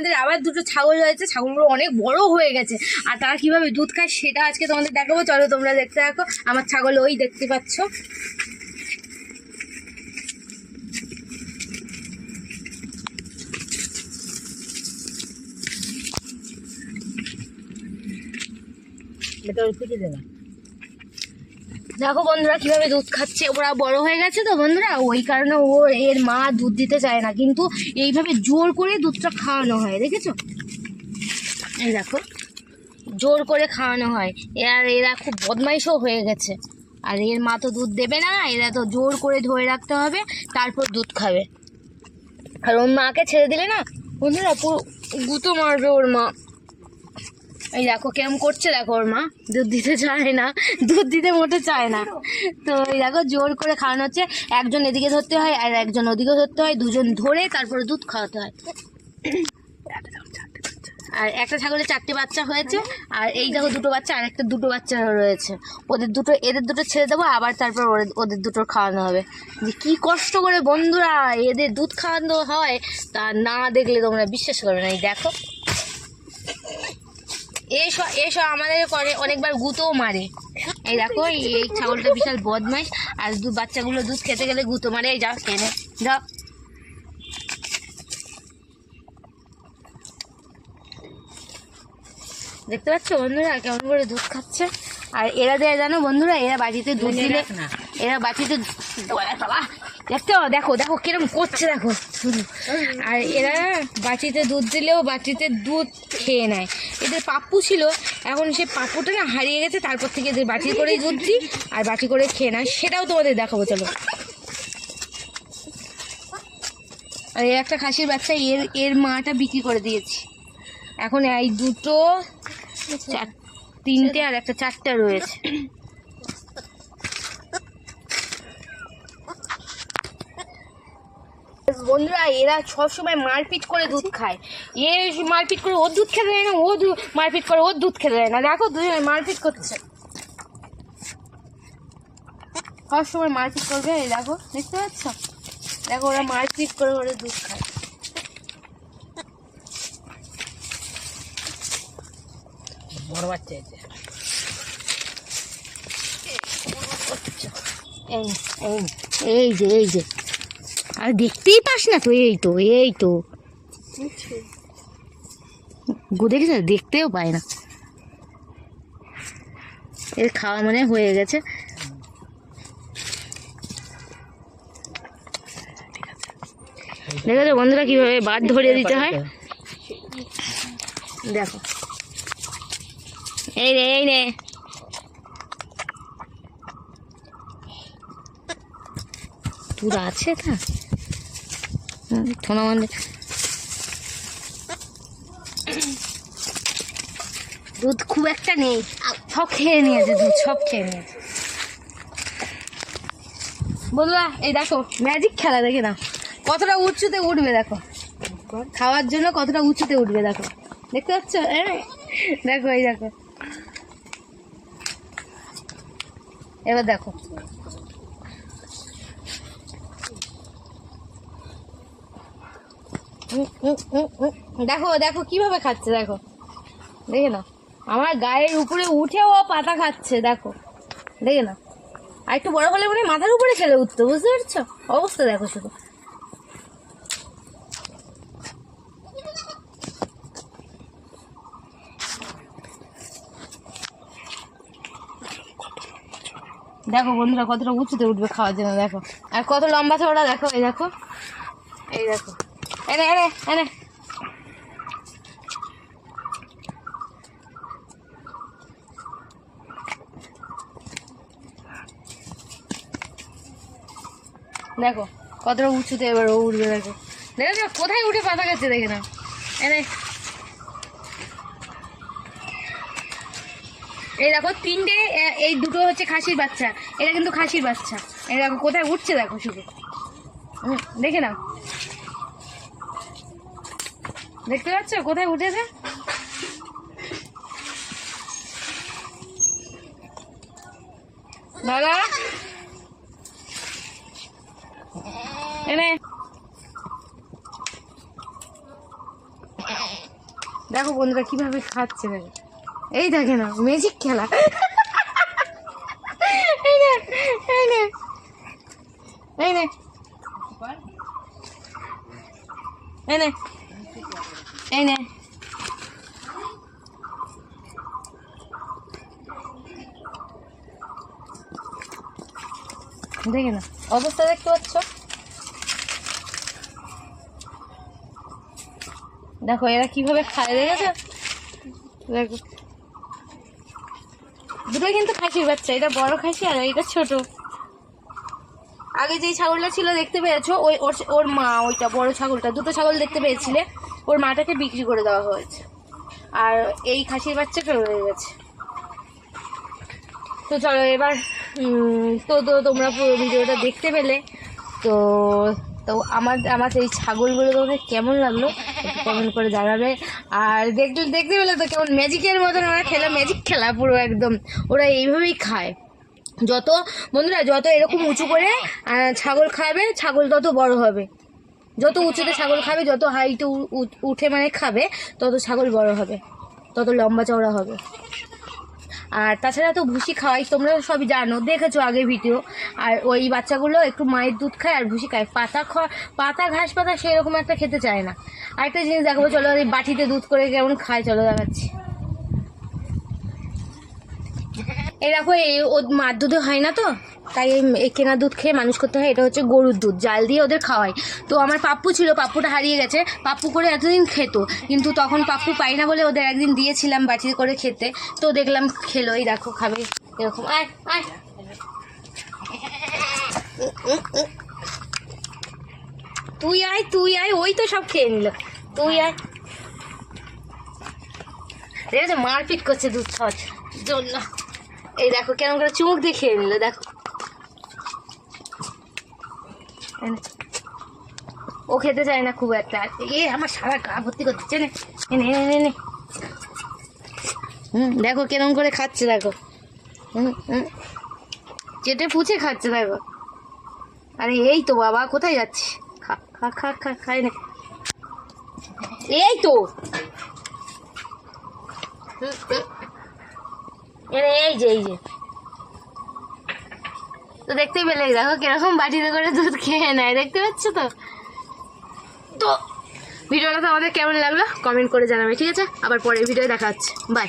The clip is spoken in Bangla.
আমাদের আবার দুটো ছাগল হয়েছে ছাগলগুলো অনেক বড় হয়ে গেছে। আর তারা কীভাবে দুধ খায় সেটা আজকে তোমাদের দেখাবো। চলো তোমরা দেখতে থাকো। আমার ছাগল ওই দেখতে পাচ্ছ। এটা ওই দেবে। দেখো বন্ধুরা কীভাবে দুধ খাচ্ছে। ওরা বড় হয়ে গেছে তো বন্ধুরা, ওই কারণে ও এর মা দুধ দিতে চায় না। কিন্তু এইভাবে জোর করে দুধটা খাওয়ানো হয়, দেখেছ? এই দেখো, জোর করে খাওয়ানো হয়। আর এরা খুব বদমাইশও হয়ে গেছে। আর এর মা তো দুধ দেবে না, এরা তো জোর করে ধরে রাখতে হবে, তারপর দুধ খাবে। আর ওর মাকে ছেড়ে দিলে না, বন্ধুরা পুরো গুঁতো মারবে ওর মা। এই দেখো কেমন করছে দেখো ওর মা। দুধ দিতে চায় না, দুধ দিতে মোটে চায় না। তো এই দেখো জোর করে খাওয়ানো হচ্ছে। একজন এদিকে ধরতে হয় আর একজন ওদিকে ধরতে হয়। দুজন ধরে তারপরে দুধ খাওয়াতে হয়। আর একটা ছাগলের চারটে বাচ্চা হয়েছে। আর এই দেখো দুটো বাচ্চা, আর একটা দুটো বাচ্চা রয়েছে। ওদের দুটো, এদের দুটো ছেড়ে দেবো, আবার তারপর ওদের- ওদের দুটো খাওয়ানো হবে। যে কি কষ্ট করে বন্ধুরা, এদের দুধ খাওয়ানো হয়, তা না দেখলে তোমরা বিশ্বাস করবে না। এই দেখো। এসব এসব আমাদের করে অনেকবার গুঁতোও মারে। এই দেখো এই ছাগলটা বিশাল বদমাইশ। আর দু বাচ্চাগুলো দুধ খেতে গেলে গুঁতো মারে এই যাও খেয়ে যাও। দেখতে পাচ্ছ বন্ধুরা কেমন করে দুধ খাচ্ছে? আর এরা দেয় জানো বন্ধুরা এরা বাড়িতে দুধ দিলে না। এরা বাটিতে বাবা, দেখতে দেখো দেখো কিরম করছে দেখো। শুধু। আর এরা বাটিতে দুধ দিলেও বাটিতে দুধ খেয়ে নেয়। এদের পাপ্পু ছিল, এখন সে পাপ্পুটা না হারিয়ে গেছে, তারপর থেকে এদের বাটি করেই দুধ দিই, আর বাটি করে খেয়ে নেয়। সেটাও তোমাদের দেখাবো, চলো। আর এর একটা খাসির বাচ্চা, এর এর মাটা বিক্রি করে দিয়েছি। এখন এই দুটো, চার, তিনটে আর একটা চারটা রয়েছে। বন্ধুরা এরা সবসময় মারপিট করে দুধ খায়। এ মারপিট করে ওর দুধ খেতে দেয় না ও মারপিট করে ওর দুধ খেতে দেয় না। দেখো দুজনে মারপিট করছে। সবসময় মারপিট করবে এই দেখো দেখতে পাচ্ছ? দেখো ওরা মারপিট করে করে দুধ খায়। বড় বাচ্চা এই এই এই যে এই যে। আর দেখতেই পাস না তো এই তো এই তো। দেখেছ দেখতেও পায় না। এর খাওয়া মনে হয়ে গেছে। দেখেছ বন্ধুরা কীভাবে বাদ ধরিয়ে দিতে হয়? দেখো। এই রে এই রে তোর আছে তা? থোনা মানে দুধ খুব একটা নেই। সব খেয়ে নিয়েছে দুধ সব খেয়ে নিয়েছে। বললা এই দেখো ম্যাজিক খেলা দেখে না কতটা উঁচুতে উঠবে দেখো। খাওয়ার জন্য কতটা উঁচুতে উঠবে দেখো। দেখতে পাচ্ছ? এ, দেখো এই দেখো। এবার দেখো। দেখো দেখো, কীভাবে খাচ্ছে, দেখো। দেখে না আমার গায়ের উপরে উঠেও পাতা খাচ্ছে, দেখো। দেখে না আর একটু বড় হলে মনে মাথার উপরে খেলে উঠতো, বুঝতে পারছ? অবস্থা দেখো শুধু। দেখো বন্ধুরা, কতটা উঁচুতে উঠবে খাওয়ার জন্য, দেখো। আর কত লম্বা চওড়া, দেখো, এই দেখো। এই দেখো। এনে এনে এনে। দেখো, কতটা উঁচুতে এবার ও উঠবে দেখো। দেখো কোথায় উঠে পাতা খাচ্ছে, দেখে না এনে। এই দেখো, তিনটে এই দুটো হচ্ছে খাসির বাচ্চা, এটা কিন্তু খাসির বাচ্চা। এই দেখো, কোথায় উঠছে, দেখো শুধু। দেখে নাও। দেখতে পাচ্ছ? কোথায় উঠেছে? দাদা? এনে। দেখো বন্ধুরা কীভাবে খাচ্ছে। এই দেখে না ম্যাজিক খেলা। এই নে। এই নে। এই নে দেখে না অবস্থা দেখতে পাচ্ছ দেখো এরা কীভাবে খায় দেখেছ দেখো দুটোই কিন্তু খাসির বাচ্চা এটা বড় খাসি আর এটা ছোট আগে যেই ছাগলটা ছিল, দেখতে পেয়েছ? ওই ওর মা, ওইটা বড় ছাগলটা, দুটো ছাগল দেখতে পেয়েছিলে। ওর মাটাকে বিক্রি করে দেওয়া হয়েছে। আর এই খাসির বাচ্চা বাচ্চাটা রয়ে গেছে। তো চলো এবার তো তো তোমরা পুরো ভিডিওটা দেখতে পেলে। তো তো আমার আমার এই ছাগলগুলো তোমাদের কেমন লাগল কমেন্ট করে জানাবে। আর দেখতে দেখতে পেলে তো কেমন ম্যাজিকের মতন ওরা খেলা, ম্যাজিক খেলা পুরো একদম। ওরা এইভাবেই খায়। যত, বন্ধুরা, যত এরকম উঁচু করে ছাগল খাবে, ছাগল তত বড় হবে। যত উঁচুতে ছাগল খাবে, যত হাইটে উঠে মানে খাবে, তত ছাগল বড় হবে, তত লম্বা চওড়া হবে। আর তাছাড়া তো ভুসি খাওয়াই, তোমরা সবই জানো, দেখেছ আগে ভিডিও। আর ওই বাচ্চাগুলো একটু মায়ের দুধ খায় আর ভুসি খায়। পাতা খাওয়া পাতা, ঘাস পাতা সেরকম একটা খেতে চায় না। আরেকটা জিনিস দেখাবো, চলো এই বাটিতে দুধ করে কেমন খায়, চলো দেখাচ্ছি। এই দেখো, এই ও মার দুধে হয় না তো? তাই এই- কেনা দুধ খেয়ে মানুষ করতে হয়, এটা হচ্ছে গরুর দুধ, জাল দিয়ে ওদের খাওয়াই তো আমার পাপ্পু ছিল, পাপ্পুটা হারিয়ে গেছে, পাপ্পু করে এতদিন খেত, কিন্তু তখন পাপ্পু পাই না বলে ওদের একদিন দিয়েছিলাম বাটি করে খেতে, তো দেখলাম খেলো, এই দেখো, খাবে এরকম, আয় আয়। তুই আয় তুই আয়, ওই তো সব খেয়ে নিল, তুই আয়। দেখেছ মারপিট করছে দুধ খাওয়ার জন্য এই দেখো কেমন করে চুমুক দিয়ে খেয়ে নিল দেখো। ও খেতে চায় না খুব একটা। এ আমার সারা গা ভর্তি করছে নে। হুম দেখো কেমন করে খাচ্ছে দেখো। হুম হুম। চেটে পুছে খাচ্ছে দেখো। আরে এই তো বাবা কোথায় যাচ্ছে? খা খা খা খা খাই না। এই তো। হুম, হুম। এই যে এই যে। তো দেখতেই পেলে, দেখো কীরকম বাটিতে করে দুধ খেয়ে নেয়, দেখতে পাচ্ছ তো? তো, ভিডিওটা তো আমাদের কেমন লাগল? কমেন্ট করে জানাবে, ঠিক আছে? আবার পরের ভিডিও দেখা হচ্ছে। বাই